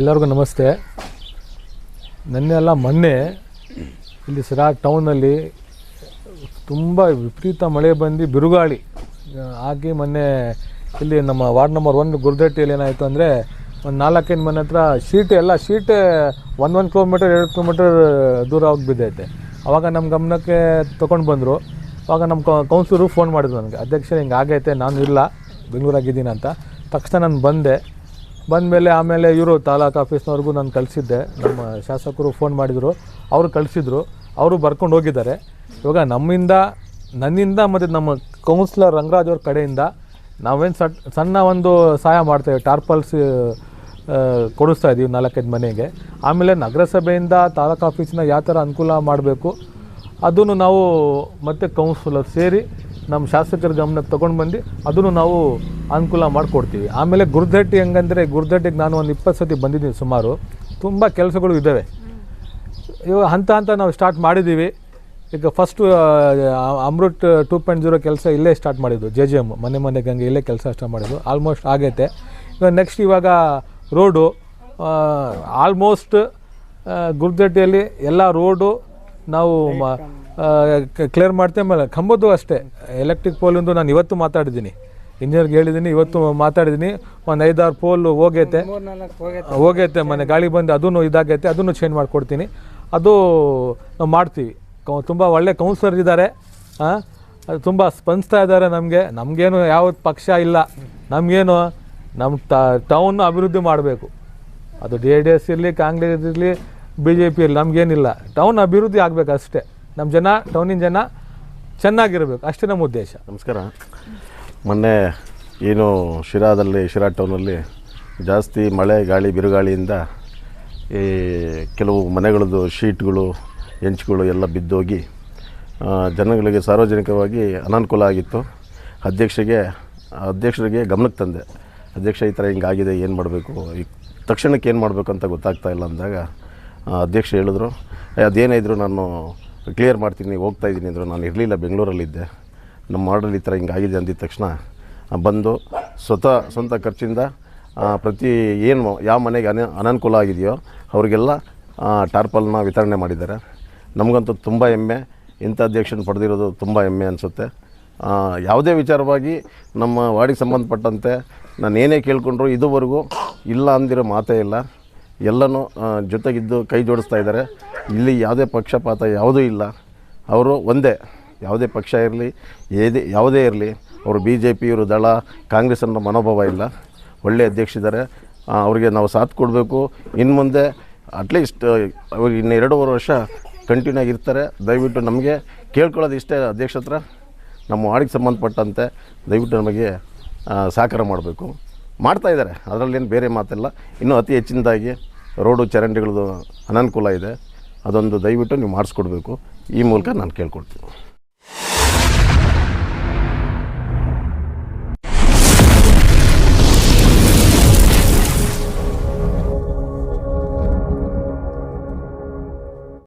ಎಲ್ಲರಿಗೂ ನಮಸ್ತೆ. ನೆನ್ನೆ ಅಲ್ಲ ಮೊನ್ನೆ ಇಲ್ಲಿ ಸಿರಾ ಟೌನಲ್ಲಿ ತುಂಬ ವಿಪರೀತ ಮಳೆ ಬಂದು ಬಿರುಗಾಳಿ. ಆಗಿ ಮೊನ್ನೆ ಇಲ್ಲಿ ನಮ್ಮ ವಾರ್ಡ್ ನಂಬರ್ ಒನ್ ಗುರುದಟ್ಟಿಯಲ್ಲಿ ಏನಾಯಿತು ಅಂದರೆ ಒಂದು ನಾಲ್ಕೈದು ಮನೆ ಹತ್ರ ಶೀಟ್, ಎಲ್ಲ ಶೀಟ್ ಒಂದು ಒಂದು ಕಿಲೋಮೀಟರ್ ಎರಡು ಕಿಲೋಮೀಟರ್ ದೂರ ಹೋಗಿ ಬಿದ್ದೈತೆ. ಅವಾಗ ನಮ್ಮ ಗಮನಕ್ಕೆ ತೊಗೊಂಡು ಬಂದರು. ಆವಾಗ ನಮ್ಮ ಕೌನ್ಸಿಲರು ಫೋನ್ ಮಾಡಿದ್ರು ನನಗೆ. ಅಧ್ಯಕ್ಷ ಹಿಂಗೆ ಆಗೈತೆ, ನಾನು ಇಲ್ಲ ಬೆಂಗಳೂರಾಗಿದ್ದೀನಿ ಅಂತ ತಕ್ಷಣ ನಾನು ಬಂದೆ. ಬಂದಮೇಲೆ ಆಮೇಲೆ ಇವರು ತಾಲೂಕು ಆಫೀಸ್ನವ್ರಿಗೂ ನಾನು ಕಳಿಸಿದ್ದೆ. ನಮ್ಮ ಶಾಸಕರು ಫೋನ್ ಮಾಡಿದರು. ಅವರು ಕಳಿಸಿದ್ರು. ಅವರು ಬರ್ಕೊಂಡು ಹೋಗಿದ್ದಾರೆ. ಇವಾಗ ನಮ್ಮಿಂದ, ನನ್ನಿಂದ ಮತ್ತು ನಮ್ಮ ಕೌನ್ಸಿಲರ್ ರಂಗರಾಜ್ ಅವ್ರ ಕಡೆಯಿಂದ ನಾವೇನು ಸಟ್ ಸಣ್ಣ ಒಂದು ಸಹಾಯ ಮಾಡ್ತೇವೆ. ಟಾರ್ಪಲ್ಸ್ ಕೊಡಿಸ್ತಾ ಇದ್ದೀವಿ ನಾಲ್ಕೈದು ಮನೆಗೆ. ಆಮೇಲೆ ನಗರಸಭೆಯಿಂದ ತಾಲೂಕು ಆಫೀಸಿನ ಯಾವ ಥರ ಅನುಕೂಲ ಮಾಡಬೇಕು, ಅದನ್ನು ನಾವು ಮತ್ತೆ ಕೌನ್ಸಿಲರ್ ಸೇರಿ ನಮ್ಮ ಶಾಸಕರ ಗಮನಕ್ಕೆ ತೊಗೊಂಡು ಬಂದು ಅದನ್ನು ನಾವು ಅನುಕೂಲ ಮಾಡಿಕೊಡ್ತೀವಿ. ಆಮೇಲೆ ಗುರುದಟ್ಟಿ ಹೆಂಗಂದರೆ ಗುರುದಟ್ಟಿಗೆ ನಾನು ಒಂದು ಇಪ್ಪತ್ತು ಸತಿ ಬಂದಿದ್ದೀನಿ ಸುಮಾರು. ತುಂಬ ಕೆಲಸಗಳು ಇದ್ದಾವೆ ಇವಾಗ ಹಂತ ಹಂತ ನಾವು ಸ್ಟಾರ್ಟ್ ಮಾಡಿದ್ದೀವಿ. ಈಗ first Amrut two point zero ಕೆಲಸ ಇಲ್ಲೇ ಸ್ಟಾರ್ಟ್ ಮಾಡಿದ್ದು ಜೆ ಜೆ ಎಂ ಮನೆ ಮನೆಗೆ ಹಂಗೆ ಇಲ್ಲೇ ಕೆಲಸ ಸ್ಟಾರ್ಟ್ ಮಾಡಿದ್ದು. ಆಲ್ಮೋಸ್ಟ್ ಆಗೈತೆ. ಇವಾಗ ನೆಕ್ಸ್ಟ್ ಇವಾಗ ರೋಡು ಆಲ್ಮೋಸ್ಟ್ ಗುರುದಟ್ಟಿಯಲ್ಲಿ ಎಲ್ಲ ರೋಡು ನಾವು ಕ್ಲಿಯರ್ ಮಾಡ್ತೇವೆ. ಆಮೇಲೆ ಕಂಬದ್ದು ಅಷ್ಟೇ. ಎಲೆಕ್ಟ್ರಿಕ್ ಪೋಲಿಂದು ನಾನು ಇವತ್ತು ಮಾತಾಡಿದ್ದೀನಿ. ಇಂಜಿನಿಯರ್ಗೆ ಹೇಳಿದ್ದೀನಿ ಇವತ್ತು ಮಾತಾಡಿದ್ದೀನಿ. ಒಂದು ಐದಾರು ಪೋಲ್ ಹೋಗೈತೆ. ಹೋಗೈತೆ. ಮನೆ ಗಾಳಿ ಬಂದು ಅದನ್ನು ಇದಾಗೈತೆ ಅದನ್ನು ಚೇಂಜ್ ಮಾಡಿಕೊಡ್ತೀನಿ. ಅದು ನಾವು ಮಾಡ್ತೀವಿ. ಕೌ- ತುಂಬ ಒಳ್ಳೆ ಕೌನ್ಸಿಲರ್ ಇದ್ದಾರೆ. ಹಾಂ ಅದು ತುಂಬ ಸ್ಪಂದಿಸ್ತಾ ಇದ್ದಾರೆ ನಮಗೆ. ನಮಗೇನು ಯಾವ ಪಕ್ಷ ಇಲ್ಲ. ನಮಗೇನು ನಮ್ಮ ಟೌನ್ ಅಭಿವೃದ್ಧಿ ಮಾಡಬೇಕು. ಅದು ಡಿ ಡಿ ಎಸ್ ಇರಲಿ ಕಾಂಗ್ರೆಸ್ ಇರಲಿ ಬಿ ಜೆ ಪಿಯಲ್ಲಿ ನಮಗೇನಿಲ್ಲ. ಟೌನ್ ಅಭಿವೃದ್ಧಿ ಆಗಬೇಕು ಅಷ್ಟೇ ನಮ್ಮ ಜನ ಟೌನಿನ ಜನ ಚೆನ್ನಾಗಿರಬೇಕು. ಅಷ್ಟೇ ನಮ್ಮ ಉದ್ದೇಶ. ನಮಸ್ಕಾರ. ಮೊನ್ನೆ ಏನು ಶಿರಾದಲ್ಲಿ, ಶಿರಾ ಟೌನಲ್ಲಿ ಜಾಸ್ತಿ ಮಳೆ, ಗಾಳಿ, ಬಿರುಗಾಳಿಯಿಂದ ಈ ಕೆಲವು ಮನೆಗಳದ್ದು ಶೀಟ್ಗಳು ಹೆಂಚುಗಳು ಎಲ್ಲ ಬಿದ್ದೋಗಿ ಜನಗಳಿಗೆ ಸಾರ್ವಜನಿಕವಾಗಿ ಅನಾನುಕೂಲ ಆಗಿತ್ತು. ಅಧ್ಯಕ್ಷರಿಗೆ ಅಧ್ಯಕ್ಷರಿಗೆ ಗಮನಕ್ಕೆ ತಂದೆ. ಅಧ್ಯಕ್ಷ ಈ ಥರ ಹಿಂಗಾಗಿದೆ, ಏನು ಮಾಡಬೇಕು? ಈ ತಕ್ಷಣಕ್ಕೆ ಏನು ಮಾಡಬೇಕು ಅಂತ ಗೊತ್ತಾಗ್ತಾ ಇಲ್ಲ ಅಂದಾಗ ಅಧ್ಯಕ್ಷ ಹೇಳಿದ್ರು ಅದೇನಿದ್ರು ನಾನು ಕ್ಲಿಯರ್ ಮಾಡ್ತೀನಿ ಹೋಗ್ತಾ ಇದ್ದೀನಿ ಅಂದರು. ನಾನು ಇರಲಿಲ್ಲ, ಬೆಂಗಳೂರಲ್ಲಿದ್ದೆ. ನಮ್ಮ ಮಾಡಲ್ ಈ ಥರ ಹಿಂಗಾಗಿದೆ ಅಂದಿದ್ದ ತಕ್ಷಣ ಬಂದು ಸ್ವತಃ ಸ್ವಂತ ಖರ್ಚಿಂದ ಪ್ರತಿ ಏನು ಯಾವ ಮನೆಗೆ ಅನ, ಅನನುಕೂಲ ಆಗಿದೆಯೋ, ಅವರಿಗೆಲ್ಲ ಟಾರ್ಪಲ್ನ ವಿತರಣೆ ಮಾಡಿದ್ದಾರೆ. ನಮಗಂತೂ ತುಂಬ ಹೆಮ್ಮೆ. ಇಂಥ ಅಧ್ಯಕ್ಷನ ಪಡೆದಿರೋದು ತುಂಬ ಹೆಮ್ಮೆ ಅನಿಸುತ್ತೆ. ಯಾವುದೇ ವಿಚಾರವಾಗಿ ನಮ್ಮ ವಾರ್ಡಿಗೆ ಸಂಬಂಧಪಟ್ಟಂತೆ ನಾನು ಏನೇ ಕೇಳಿಕೊಂಡ್ರು ಇದುವರೆಗೂ ಇಲ್ಲ ಅಂದಿರೋ ಮಾತೇ ಇಲ್ಲ. ಎಲ್ಲನೂ ಜೊತೆಗಿದ್ದು ಕೈ ಜೋಡಿಸ್ತಾ ಇದ್ದಾರೆ. ಇಲ್ಲಿ ಯಾವುದೇ ಪಕ್ಷಪಾತ ಯಾವುದೂ ಇಲ್ಲ. ಅವರು ಒಂದೇ ಯಾವುದೇ ಪಕ್ಷ ಇರಲಿ ಏದೇ ಯಾವುದೇ ಇರಲಿ ಅವರು ಬಿ ಜೆ ಪಿ ಇವರು ದಳ ಕಾಂಗ್ರೆಸ್ ಅನ್ನೋ ಮನೋಭಾವ ಇಲ್ಲ. ಒಳ್ಳೆಯ ಅಧ್ಯಕ್ಷಿದ್ದಾರೆ ಆ, ಅವರಿಗೆ ನಾವು ಸಾಥ್ ಕೊಡಬೇಕು. ಇನ್ನು ಮುಂದೆ ಅಟ್ಲೀಸ್ಟ್ ಅವ್ರಿಗೆ ಇನ್ನು ಎರಡೂವರೆ ವರ್ಷ ಕಂಟಿನ್ಯೂ ಆಗಿರ್ತಾರೆ ದಯವಿಟ್ಟು ನಮಗೆ ಕೇಳ್ಕೊಳ್ಳೋದು ಇಷ್ಟೇ ಅಧ್ಯಕ್ಷ ಹತ್ರ. ನಮ್ಮ ವಾರ್ಡಿಗೆ ಸಂಬಂಧಪಟ್ಟಂತೆ ದಯವಿಟ್ಟು ನಮಗೆ ಸಹಕಾರ ಮಾಡಬೇಕು. ಮಾಡ್ತಾಯಿದ್ದಾರೆ ಅದರಲ್ಲೇನು ಬೇರೆ ಮಾತಿಲ್ಲ. ಇನ್ನೂ ಅತಿ ಹೆಚ್ಚಿನದಾಗಿ ರೋಡು ಚರಂಡಿಗಳದ್ದು ಅನನುಕೂಲ ಇದೆ. ಅದೊಂದು ದಯವಿಟ್ಟು ನೀವು ಮಾಡಿಸ್ಕೊಡ್ಬೇಕು. ಈ ಮೂಲಕ ನಾನು ಕೇಳ್ಕೊಳ್ತೀನಿ.